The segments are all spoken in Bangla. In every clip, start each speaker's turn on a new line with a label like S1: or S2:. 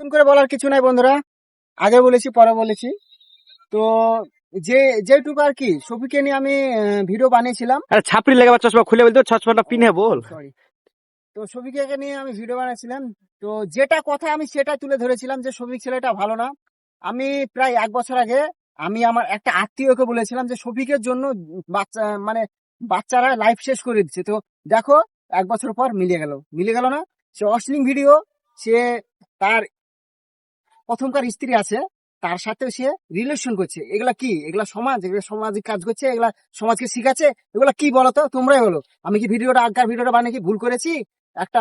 S1: নতুন করে বলার কিছু নাই বন্ধুরা। আগে বলেছি পরে বলেছি। তো যে যেটুকু আর কি সফিকে নিয়ে আমি ভিডিও বানিয়েছিলাম।
S2: আরে ছাপড়ি লেগে চশমা খুলে বলতো চশমাটা পিনে বল।
S1: সরি তো সফিকে নিয়ে আমি ভিডিও বানিয়েছিলাম। তো যেটা কথা আমি সেটা তুলে ধরেছিলাম যে সফিক ছেলেটা ভালো না। আমি প্রায় এক বছর আগে আমি আমার একটা আত্মীয়কে বলেছিলাম যে সফিকের জন্য বাচ্চা মানে বাচ্চারা লাইফ শেষ করে দিচ্ছে। তো দেখো এক বছর পর মিলে গেল। মিলে গেল না সে অশ্লীল ভিডিও সে তার প্রথমকার স্ত্রী আছে তার সাথে সে রিলেশন করছে। এগুলা কি? এগুলা সমাজ? এগুলা সামাজিক কাজ করছে? এগুলা সমাজকে শিখাচ্ছে? এগুলা কি বলতো? তোমরাই বলো। আমি কি ভিডিওটা আগকার ভিডিওটা বানিয়ে কি ভুল করেছি? একটা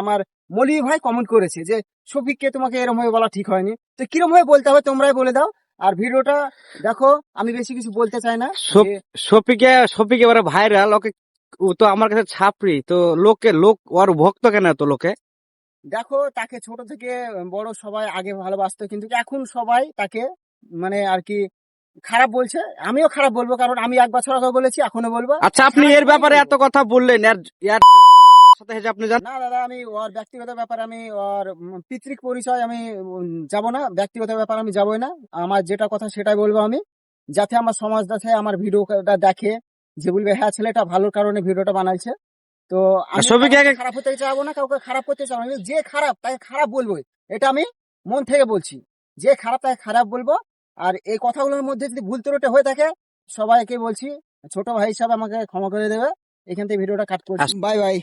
S1: আমার মলি ভাই কমেন্ট করেছে যে শফিককে তোমাকে এরম ভাবে বলা ঠিক হয়নি। তো কিরম ভাবে বলতে হবে তোমরাই বলে দাও। আর ভিডিওটা দেখো আমি বেশি কিছু বলতে চাই না।
S2: সপিকে সপিকে এবারে ভাইরাল ওকে ও তো আমার কাছে ছাপড়ি। তো লোকে লোক ওর ভক্ত কেন তো লোকে?
S1: দেখো তাকে ছোট থেকে বড় সবাই আগে ভালোবাসতো কিন্তু এখন সবাই তাকে মানে আর কি খারাপ বলছে। আমিও খারাপ বলব কারণ আমি এক বছর আগে বলেছি এখনও বলব।
S2: আচ্ছা আপনি এর ব্যাপারে এত কথা বললেন সাথে আপনি
S1: না দাদা আমি ওর ব্যক্তিগত ব্যাপারে আমি ওর পিতৃক পরিচয় আমি যাব না ব্যক্তিগত ব্যাপারে আমি যাবই না। আমার যেটা কথা সেটাই বলব আমি যাতে আমার সমাজ আমার ভিডিওটা দেখে যে বলবে হ্যাঁ ছেলেটা ভালোর কারণে ভিডিওটা বানাইছে। তো
S2: সবিকে আগে-
S1: খারাপ হতে চাবো না কাউকে খারাপ করতে চাবো না। যে খারাপ তাকে খারাপ বলব এটা আমি মন থেকে বলছি। যে খারাপ তাকে খারাপ বলব। আর এই কথাগুলোর মধ্যে যদি ভুল ত্রুটি হয়ে থাকে সবাইকে বলছি ছোট ভাই হিসাবে আমাকে ক্ষমা করে দেবে। এখান থেকে ভিডিওটা কাট করছি। Bye bye